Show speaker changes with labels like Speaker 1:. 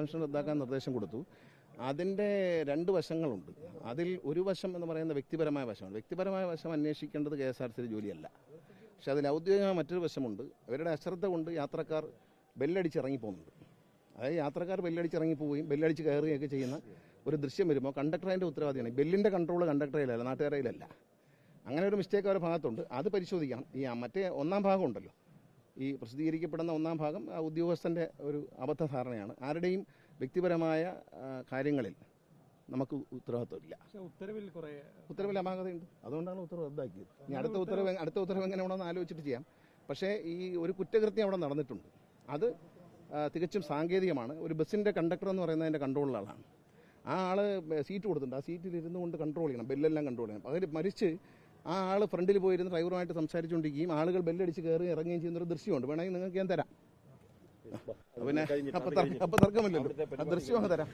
Speaker 1: Suspension റദ്ദാക്കാൻ നിർദ്ദേശം കൊടുത്തു. അതിന്റെ രണ്ട് വശങ്ങളുണ്ട്. അതിൽ ഒരു വശം എന്ന് പറയുന്ന വ്യക്തിപരമായ വശമാണ്. വ്യക്തിപരമായ വശം അന്വേഷിക്കേണ്ടത് കെ എസ് ആർ സി ജോലിയല്ല. പക്ഷെ അതിന് ഔദ്യോഗികമായ മറ്റൊരു വശമുണ്ട്. അവരുടെ അശ്രദ്ധ കൊണ്ട് യാത്രക്കാർ ബെല്ലടിച്ചിറങ്ങിപ്പോകുന്നുണ്ട്. അതായത് യാത്രക്കാർ ബെല്ലടിച്ചിറങ്ങി പോവുകയും ബെല്ലടിച്ച് കയറുകയൊക്കെ ചെയ്യുന്ന ഒരു ദൃശ്യം വരുമ്പോൾ കണ്ടക്ടറിന്റെ ഉത്തരവാദിയാണ്. ബെല്ലിന്റെ കൺട്രോൾ കണ്ടക്ടറിലല്ല നാട്ടുകാരയിലല്ല. അങ്ങനെ ഒരു മിസ്റ്റേക്ക് അവരുടെ ഭാഗത്തുണ്ട്. അത് പരിശോധിക്കണം ഈ മറ്റേ ഒന്നാം ഭാഗം ഉണ്ടല്ലോ. ഈ പ്രസിദ്ധീകരിക്കപ്പെടുന്ന ഒന്നാം ഭാഗം ആ ഉദ്യോഗസ്ഥന്റെ ഒരു അബദ്ധധാരണയാണ്. ആരുടെയും വ്യക്തിപരമായ കാര്യങ്ങളിൽ നമുക്ക് ഉത്തരവാദിത്വമില്ല.
Speaker 2: ഉത്തരവിൽ കുറേ
Speaker 1: ഉത്തരവിൽ അപാകതയുണ്ട്. അതുകൊണ്ടാണ് ഉത്തരവ് റദ്ദാക്കിയത്. ഇനി അടുത്ത ഉത്തരവ് അടുത്ത ഉത്തരവ് എങ്ങനെ വേണമെന്ന് ആലോചിച്ചിട്ട് ചെയ്യാം. പക്ഷേ ഈ ഒരു കുറ്റകൃത്യം അവിടെ നടന്നിട്ടുണ്ട്. അത് തികച്ചും സാങ്കേതികമാണ്. ഒരു ബസ്സിന്റെ കണ്ടക്ടർ എന്ന് പറയുന്നതിന്റെ കൺട്രോളിൽ ആളാണ്. ആ ആൾ സീറ്റ് കൊടുത്തിട്ടുണ്ട്. ആ സീറ്റിൽ ഇരുന്നു കൊണ്ട് കൺട്രോൾ ചെയ്യണം. ബെല്ലെല്ലാം കൺട്രോൾ ചെയ്യണം. അതിൽ മരിച്ച് ആ ആൾ ഫ്രണ്ടിൽ പോയിരുന്ന ഡ്രൈവറുമായിട്ട് സംസാരിച്ചുകൊണ്ടിരിക്കുകയും ആളുകൾ ബെല്ലടിച്ച് കയറി ഇറങ്ങുകയും ചെയ്യുന്ന ഒരു ദൃശ്യമുണ്ട്. വേണമെങ്കിൽ നിങ്ങൾക്ക് ഞാൻ തരാം. പിന്നെ അപ്പൊ തർക്കം- അപ്പൊ തർക്കമില്ലല്ലോ. ആ ദൃശ്യം അങ്ങ് തരാം.